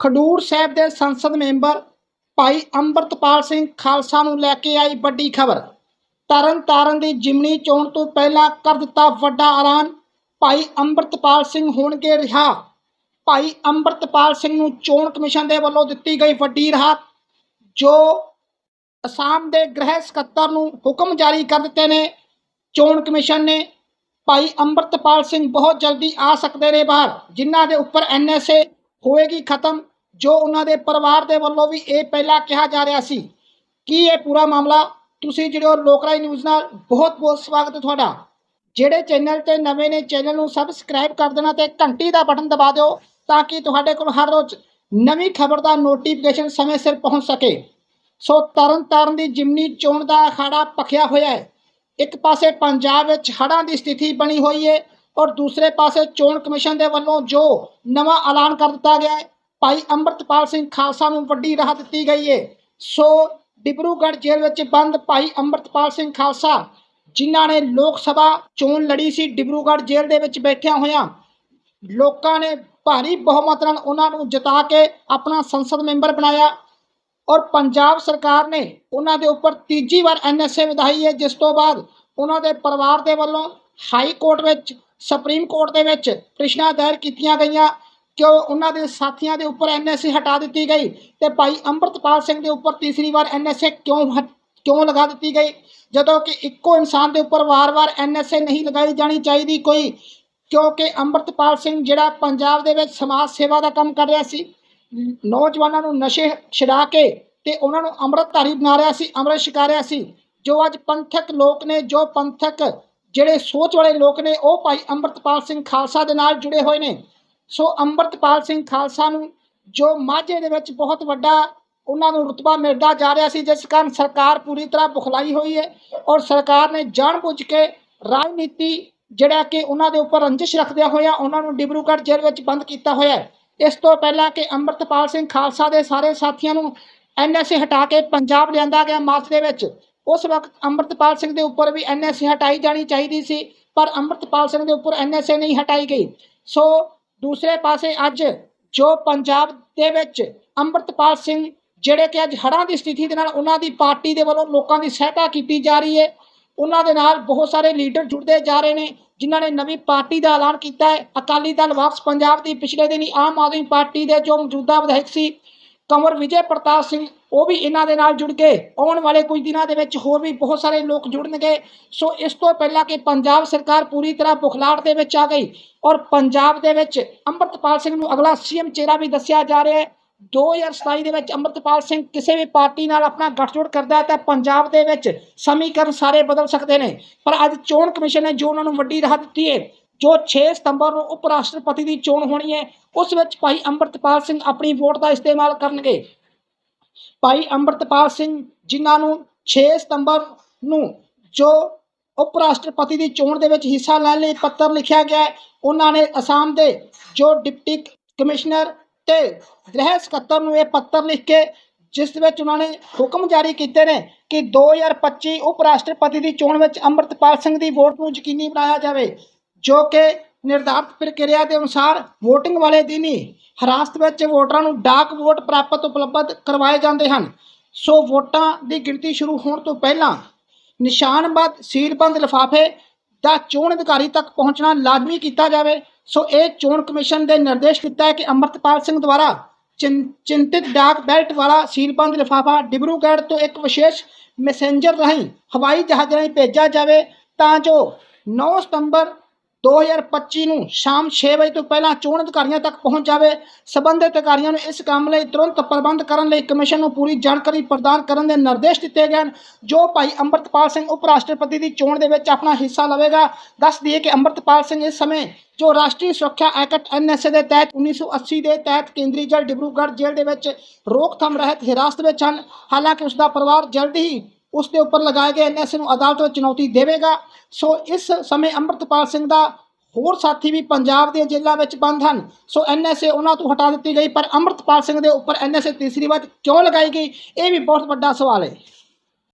ਖਡੂਰ ਸਾਹਿਬ ਦੇ ਸੰਸਦ ਮੈਂਬਰ ਭਾਈ ਅੰਮ੍ਰਿਤਪਾਲ ਸਿੰਘ ਖਾਲਸਾ ਨੂੰ ਲੈ ਕੇ ਆਈ ਵੱਡੀ ਖਬਰ। ਤਰਨ ਤਾਰਨ ਦੀ ਜਿਮਨੀ ਚੋਣ ਤੋਂ ਪਹਿਲਾਂ ਕਰ ਦਿੱਤਾ ਵੱਡਾ ਐਲਾਨ। ਭਾਈ ਅੰਮ੍ਰਿਤਪਾਲ ਸਿੰਘ ਹੋਣਗੇ ਰਿਹਾ। ਭਾਈ ਅੰਮ੍ਰਿਤਪਾਲ ਸਿੰਘ ਨੂੰ ਚੋਣ ਕਮਿਸ਼ਨ ਦੇ ਵੱਲੋਂ ਦਿੱਤੀ ਗਈ ਵੱਡੀ ਰਾਹਤ, ਜੋ ਅਸਾਮ ਦੇ ਗ੍ਰਹਿ ਸਕੱਤਰ ਨੂੰ ਹੁਕਮ ਜਾਰੀ ਕਰ ਦਿੱਤੇ ਨੇ। ਚੋਣ ਕਮਿਸ਼ਨ ਨੇ ਭਾਈ ਅੰਮ੍ਰਿਤਪਾਲ ਸਿੰਘ ਬਹੁਤ ਜਲਦੀ ਆ ਸਕਦੇ ਨੇ ਬਾਹਰ, ਜਿਨ੍ਹਾਂ ਦੇ ਉੱਪਰ ਐਨਐਸਏ ਹੋਏਗੀ ਖਤਮ। ਜੋ ਉਹਨਾਂ ਦੇ ਪਰਿਵਾਰ ਦੇ ਵੱਲੋਂ ਵੀ ਇਹ ਪਹਿਲਾਂ ਕਿਹਾ ਜਾ ਰਿਹਾ ਸੀ। ਕੀ ਇਹ ਪੂਰਾ ਮਾਮਲਾ? ਤੁਸੀਂ ਜਿਹੜੇ ਹੋ ਲੋਕਰਾਈ ਨਿਊਜ਼ ਨਾਲ ਬਹੁਤ ਬਹੁਤ ਸਵਾਗਤ ਹੈ ਤੁਹਾਡਾ। ਜਿਹੜੇ ਚੈਨਲ ਤੇ ਨਵੇਂ ਨੇ, ਚੈਨਲ ਨੂੰ ਸਬਸਕ੍ਰਾਈਬ ਕਰ ਦੇਣਾ ਤੇ ਘੰਟੀ ਦਾ ਬਟਨ ਦਬਾ ਦਿਓ ਤਾਂ ਕਿ ਤੁਹਾਡੇ ਕੋਲ ਹਰ ਰੋਜ਼ ਨਵੀਂ ਖਬਰ ਦਾ ਨੋਟੀਫਿਕੇਸ਼ਨ ਸਮੇਂ ਸਿਰ ਪਹੁੰਚ ਸਕੇ। ਸੋ ਤਰਨ ਤਾਰਨ ਦੀ ਜਿਮਨੀ ਚੋਣ ਦਾ ਅਖਾੜਾ ਪਖਿਆ ਹੋਇਆ ਹੈ। ਇੱਕ ਪਾਸੇ ਪੰਜਾਬ ਵਿੱਚ ਹੜ੍ਹਾਂ ਦੀ ਸਥਿਤੀ ਬਣੀ ਹੋਈ ਹੈ ਔਰ ਦੂਸਰੇ ਪਾਸੇ ਚੋਣ ਕਮਿਸ਼ਨ ਦੇ ਵੱਲੋਂ ਜੋ ਨਵਾਂ ਐਲਾਨ ਕਰ ਦਿੱਤਾ ਗਿਆ ਹੈ ਭਾਈ ਅੰਮ੍ਰਿਤਪਾਲ ਸਿੰਘ ਖਾਲਸਾ ਨੂੰ ਵੱਡੀ ਰਾਹਤ ਦਿੱਤੀ ਗਈ ਹੈ ਸੋ ਡਿਬਰੂਗੜ੍ਹ ਜੇਲ੍ਹ ਵਿੱਚ ਬੰਦ ਭਾਈ ਅੰਮ੍ਰਿਤਪਾਲ ਸਿੰਘ ਖਾਲਸਾ, ਜਿਨ੍ਹਾਂ ਨੇ ਲੋਕ ਸਭਾ ਚੋਣ ਲੜੀ ਸੀ, ਡਿਬਰੂਗੜ੍ਹ ਜੇਲ੍ਹ ਦੇ ਵਿੱਚ ਬੈਠਿਆਂ ਹੋਇਆਂ। ਲੋਕਾਂ ਨੇ ਭਾਰੀ ਬਹੁਮਤ ਨਾਲ ਉਹਨਾਂ ਨੂੰ ਜਿਤਾ ਕੇ ਆਪਣਾ ਸੰਸਦ ਮੈਂਬਰ ਬਣਾਇਆ ਔਰ ਪੰਜਾਬ ਸਰਕਾਰ ਨੇ ਉਹਨਾਂ ਦੇ ਉੱਪਰ ਤੀਜੀ ਵਾਰ ਐਨਐਸਏ ਵਧਾਈ ਹੈ ਜਿਸ ਤੋਂ ਬਾਅਦ ਉਹਨਾਂ ਦੇ ਪਰਿਵਾਰ ਦੇ ਵੱਲੋਂ ਹਾਈ ਕੋਰਟ ਵਿੱਚ, ਸੁਪਰੀਮ ਕੋਰਟ ਦੇ ਵਿੱਚ ਪਿਟੀਸ਼ਨਾਂ ਦਾਇਰ ਕੀਤੀਆਂ ਗਈਆਂ। ਕਿ ਉਹਨਾਂ ਦੇ ਸਾਥੀਆਂ ਦੇ ਉੱਪਰ ਐਨਐਸਏ ਹਟਾ ਦਿੱਤੀ ਗਈ ਤੇ ਭਾਈ ਅੰਮ੍ਰਿਤਪਾਲ ਸਿੰਘ ਦੇ ਉੱਪਰ ਤੀਸਰੀ ਵਾਰ ਐਨਐਸਏ ਕਿਉਂ ਹਟ- ਕਿਉਂ ਲਗਾ ਦਿੱਤੀ ਗਈ? ਜਦੋਂ ਕਿ ਇੱਕੋ ਇਨਸਾਨ ਦੇ ਉੱਪਰ ਵਾਰ-ਵਾਰ ਐਨਐਸਏ ਨਹੀਂ ਲਗਾਈ ਜਾਣੀ ਚਾਹੀਦੀ ਕੋਈ, ਕਿਉਂਕਿ ਅੰਮ੍ਰਿਤਪਾਲ ਸਿੰਘ ਜਿਹੜਾ ਪੰਜਾਬ ਦੇ ਵਿੱਚ ਸਮਾਜ ਸੇਵਾ ਦਾ ਕੰਮ ਕਰ ਰਿਹਾ ਸੀ, ਨੌਜਵਾਨਾਂ ਨੂੰ ਨਸ਼ੇ ਛਡਾ ਕੇ ਤੇ ਉਹਨਾਂ ਨੂੰ ਅੰਮ੍ਰਿਤਧਾਰੀ ਬਣਾ ਰਿਹਾ ਸੀ, ਅੰਮ੍ਰਿਤ ਛਕਾ ਰਿਹਾ ਸੀ, ਜੋ ਅੱਜ ਪੰਥਕ ਲੋਕ ਨੇ, ਜੋ ਪੰਥਕ ਜਿਹੜੇ ਸੋਚ ਵਾਲੇ ਲੋਕ ਨੇ, ਉਹ ਭਾਈ ਅੰਮ੍ਰਿਤਪਾਲ ਸਿੰਘ ਖਾਲਸਾ ਦੇ ਨਾਲ ਜੁੜੇ ਹੋਏ ਨੇ। ਸੋ ਅੰਮ੍ਰਿਤਪਾਲ ਸਿੰਘ ਖਾਲਸਾ ਨੂੰ ਜੋ ਮਾਝੇ ਦੇ ਵਿੱਚ ਬਹੁਤ ਵੱਡਾ ਉਹਨਾਂ ਨੂੰ ਰੁਤਬਾ ਮਿਲਦਾ ਜਾ ਰਿਹਾ ਸੀ, ਜਿਸ ਕਾਰਨ ਸਰਕਾਰ ਪੂਰੀ ਤਰ੍ਹਾਂ ਬੁਖਲਾਈ ਹੋਈ ਹੈ ਔਰ ਸਰਕਾਰ ਨੇ ਜਾਣਬੁੱਝ ਕੇ ਰਾਜਨੀਤੀ ਜਿਹੜਾ ਕਿ ਉਹਨਾਂ ਦੇ ਉੱਪਰ ਰੰਜਿਸ਼ ਰੱਖਦਿਆਂ ਹੋਇਆ ਉਹਨਾਂ ਨੂੰ ਡਿਬਰੂਗੜ੍ਹ ਜੇਲ੍ਹ ਵਿੱਚ ਬੰਦ ਕੀਤਾ ਹੋਇਆ ਹੈ। ਇਸ ਤੋਂ ਪਹਿਲਾਂ ਕਿ ਅੰਮ੍ਰਿਤਪਾਲ ਸਿੰਘ ਖਾਲਸਾ ਦੇ ਸਾਰੇ ਸਾਥੀਆਂ ਨੂੰ ਐਨਐਸਏ ਹਟਾ ਕੇ ਪੰਜਾਬ ਲਿਆਂਦਾ ਗਿਆ ਮਾਰਚ ਦੇ ਵਿੱਚ, ਉਸ ਵਕਤ ਅੰਮ੍ਰਿਤਪਾਲ ਸਿੰਘ ਦੇ ਉੱਪਰ ਵੀ ਐਨਐਸਏ ਹਟਾਈ ਜਾਣੀ ਚਾਹੀਦੀ ਸੀ, ਪਰ ਅੰਮ੍ਰਿਤਪਾਲ ਸਿੰਘ ਦੇ ਉੱਪਰ ਐਨਐਸਏ ਨਹੀਂ ਹਟਾਈ ਗਈ। ਸੋ ਦੂਸਰੇ ਪਾਸੇ ਅੱਜ ਜੋ ਪੰਜਾਬ ਦੇ ਵਿੱਚ ਅੰਮ੍ਰਿਤਪਾਲ ਸਿੰਘ ਜਿਹੜੇ ਕਿ ਅੱਜ ਹੜ੍ਹਾਂ ਦੀ ਸਥਿਤੀ ਦੇ ਨਾਲ ਉਹਨਾਂ ਦੀ ਪਾਰਟੀ ਦੇ ਵੱਲੋਂ ਲੋਕਾਂ ਦੀ ਸਹਾਇਤਾ ਕੀਤੀ ਜਾ ਰਹੀ ਹੈ, ਉਹਨਾਂ ਦੇ ਨਾਲ ਬਹੁਤ ਸਾਰੇ ਲੀਡਰ ਜੁੜਦੇ ਜਾ ਰਹੇ ਨੇ, ਜਿਨ੍ਹਾਂ ਨੇ ਨਵੀਂ ਪਾਰਟੀ ਦਾ ਐਲਾਨ ਕੀਤਾ ਹੈ। ਅਕਾਲੀ ਦਲ ਵਾਪਸ ਪੰਜਾਬ ਦੀ ਪਿਛਲੇ ਦਿਨੀ ਆਮ ਆਦਮੀ ਪਾਰਟੀ ਦੇ ਜੋ ਮੌਜੂਦਾ ਵਿਧਾਇਕ ਸੀ, ਕੰਵਰ ਵਿਜੇ ਪ੍ਰਤਾਪ ਸਿੰਘ ਉਹ ਵੀ ਇਹਨਾਂ ਦੇ ਨਾਲ ਜੁੜ ਕੇ ਆਉਣ ਵਾਲੇ ਕੁਝ ਦਿਨਾਂ ਦੇ ਵਿੱਚ ਹੋਰ ਵੀ ਬਹੁਤ ਸਾਰੇ ਲੋਕ ਜੁੜਨਗੇ। ਸੋ ਇਸ ਤੋਂ ਪਹਿਲਾਂ ਕਿ ਪੰਜਾਬ ਸਰਕਾਰ ਪੂਰੀ ਤਰ੍ਹਾਂ ਬੁਖਲਾੜ ਦੇ ਵਿੱਚ ਆ ਗਈ ਔਰ ਪੰਜਾਬ ਦੇ ਵਿੱਚ ਅੰਮ੍ਰਿਤਪਾਲ ਸਿੰਘ ਨੂੰ ਅਗਲਾ ਸੀਐਮ ਚਿਹਰਾ ਵੀ ਦੱਸਿਆ ਜਾ ਰਿਹਾ ਹੈ। 2027 ਦੇ ਵਿੱਚ ਅੰਮ੍ਰਿਤਪਾਲ ਸਿੰਘ ਕਿਸੇ ਵੀ ਪਾਰਟੀ ਨਾਲ ਆਪਣਾ ਗੱਠਜੋੜ ਕਰਦਾ ਹੈ ਤਾਂ ਪੰਜਾਬ ਦੇ ਵਿੱਚ ਸਮੀਕਰਨ ਸਾਰੇ ਬਦਲ ਸਕਦੇ ਨੇ। ਪਰ ਅੱਜ ਚੋਣ ਕਮਿਸ਼ਨ ਨੇ ਜੋ ਉਹਨਾਂ ਨੂੰ ਵੱਡੀ ਰਾਹਤ ਦਿੱਤੀ ਹੈ, ਜੋ 6 ਸਤੰਬਰ ਨੂੰ ਉਪ ਰਾਸ਼ਟਰਪਤੀ ਦੀ ਚੋਣ ਹੋਣੀ ਹੈ, ਉਸ ਵਿੱਚ ਭਾਈ ਅੰਮ੍ਰਿਤਪਾਲ ਸਿੰਘ ਆਪਣੀ ਵੋਟ ਦਾ ਇਸਤੇਮਾਲ ਕਰਨਗੇ। ਭਾਈ ਅੰਮ੍ਰਿਤਪਾਲ ਸਿੰਘ ਜਿਨ੍ਹਾਂ ਨੂੰ 6 ਸਤੰਬਰ ਨੂੰ ਜੋ ਉਪ ਰਾਸ਼ਟਰਪਤੀ ਦੀ ਚੋਣ ਦੇ ਵਿੱਚ ਹਿੱਸਾ ਲੈਣ ਲਈ ਪੱਤਰ ਲਿਖਿਆ ਗਿਆ ਉਹਨਾਂ ਨੇ ਅਸਾਮ ਦੇ ਜੋ ਡਿਪਟੀ ਕਮਿਸ਼ਨਰ ਤੇ ਗ੍ਰਹਿ ਸਕੱਤਰ ਨੂੰ ਇਹ ਪੱਤਰ ਲਿਖ ਕੇ ਜਿਸ ਵਿੱਚ ਉਹਨਾਂ ਨੇ ਹੁਕਮ ਜਾਰੀ ਕੀਤੇ ਨੇ ਕਿ 2025 ਉਪ ਰਾਸ਼ਟਰਪਤੀ ਦੀ ਚੋਣ ਵਿੱਚ ਅੰਮ੍ਰਿਤਪਾਲ ਸਿੰਘ ਦੀ ਵੋਟ ਨੂੰ ਯਕੀਨੀ ਬਣਾਇਆ ਜਾਵੇ, ਜੋ ਕਿ ਨਿਰਧਾਰਤ ਪ੍ਰਕਿਰਿਆ ਦੇ ਅਨੁਸਾਰ VOTING ਵਾਲੇ ਦਿਨ ਹੀ ਹਿਰਾਸਤ ਵਿੱਚ ਵੋਟਰਾਂ ਨੂੰ ਡਾਕ ਵੋਟ ਪ੍ਰਾਪਤ ਉਪਲਬਧ ਕਰਵਾਏ ਜਾਂਦੇ ਹਨ। ਸੋ ਵੋਟਾਂ ਦੀ ਗਿਣਤੀ ਸ਼ੁਰੂ ਹੋਣ ਤੋਂ ਪਹਿਲਾਂ ਨਿਸ਼ਾਨਬੱਧ ਸੀਲਬੰਦ ਲਿਫਾਫੇ ਦਾ ਚੋਣ ਅਧਿਕਾਰੀ ਤੱਕ ਪਹੁੰਚਣਾ ਲਾਜ਼ਮੀ ਕੀਤਾ ਜਾਵੇ। ਸੋ ਇਹ ਚੋਣ ਕਮਿਸ਼ਨ ਦੇ ਨਿਰਦੇਸ਼ ਦਿੱਤਾ ਹੈ ਕਿ ਅੰਮ੍ਰਿਤਪਾਲ ਸਿੰਘ ਦੁਆਰਾ ਚਿੰ- ਚਿੰਤਿਤ ਡਾਕ ਬੈਲਟ ਵਾਲਾ ਸੀਲਬੰਦ ਲਿਫਾਫਾ ਡਿਬਰੂਗੜ੍ਹ ਤੋਂ ਇੱਕ ਵਿਸ਼ੇਸ਼ ਮੈਸੇਂਜਰ ਰਾਹੀਂ ਹਵਾਈ ਜਹਾਜ਼ ਰਾਹੀਂ ਭੇਜਿਆ ਜਾਵੇ ਤਾਂ ਜੋ 9 ਸਤੰਬਰ 2025 ਨੂੰ ਸ਼ਾਮ 6 ਵਜੇ ਤੋਂ ਪਹਿਲਾਂ ਚੋਣ ਅਧਿਕਾਰੀਆਂ ਤੱਕ ਪਹੁੰਚ ਜਾਵੇ। ਸਬੰਧਿਤ ਅਧਿਕਾਰੀਆਂ ਨੂੰ ਇਸ ਕੰਮ ਲਈ ਤੁਰੰਤ ਪ੍ਰਬੰਧ ਕਰਨ ਲਈ ਕਮਿਸ਼ਨ ਨੂੰ ਪੂਰੀ ਜਾਣਕਾਰੀ ਪ੍ਰਦਾਨ ਕਰਨ ਦੇ ਨਿਰਦੇਸ਼ ਦਿੱਤੇ ਗਏ ਹਨ, ਜੋ ਭਾਈ ਅੰਮ੍ਰਿਤਪਾਲ ਸਿੰਘ ਉਪ ਰਾਸ਼ਟਰਪਤੀ ਦੀ ਚੋਣ ਦੇ ਵਿੱਚ ਆਪਣਾ ਹਿੱਸਾ ਲਵੇਗਾ। ਦੱਸ ਦਈਏ ਕਿ ਅੰਮ੍ਰਿਤਪਾਲ ਸਿੰਘ ਇਸ ਸਮੇਂ ਜੋ ਰਾਸ਼ਟਰੀ ਸੁਰੱਖਿਆ ਐਕਟ ਐਨਐਸਏ ਦੇ ਤਹਿਤ 1980 ਦੇ ਤਹਿਤ ਕੇਂਦਰੀ ਜੇਲ੍ਹ ਡਿਬਰੂਗੜ੍ਹ ਜੇਲ੍ਹ ਦੇ ਵਿੱਚ ਰੋਕਥਾਮ ਰਹਿਤ ਹਿਰਾਸਤ ਵਿੱਚ ਹਨ। ਹਾਲਾਂਕਿ ਉਸ ਦਾ ਪਰਿਵਾਰ ਜਲਦ ਹੀ ਉਸ ਦੇ ਉੱਪਰ ਲਗਾਏ ਗਏ ਐਨਐਸਏ ਨੂੰ ਅਦਾਲਤ ਵਿੱਚ ਚੁਣੌਤੀ ਦੇਵੇਗਾ। ਸੋ ਇਸ ਸਮੇਂ ਅੰਮ੍ਰਿਤਪਾਲ ਸਿੰਘ ਦਾ ਹੋਰ ਸਾਥੀ ਵੀ ਪੰਜਾਬ ਦੀਆਂ ਜੇਲ੍ਹਾਂ ਵਿੱਚ ਬੰਦ ਹਨ। ਸੋ ਐਨਐਸਏ ਉਹਨਾਂ ਤੋਂ ਹਟਾ ਦਿੱਤੀ ਗਈ, ਪਰ ਅੰਮ੍ਰਿਤਪਾਲ ਸਿੰਘ ਦੇ ਉੱਪਰ ਐਨਐਸਏ ਤੀਸਰੀ ਵਾਰ ਕਿਉਂ ਲਗਾਈ ਗਈ, ਇਹ ਵੀ ਬਹੁਤ ਵੱਡਾ ਸਵਾਲ ਹੈ।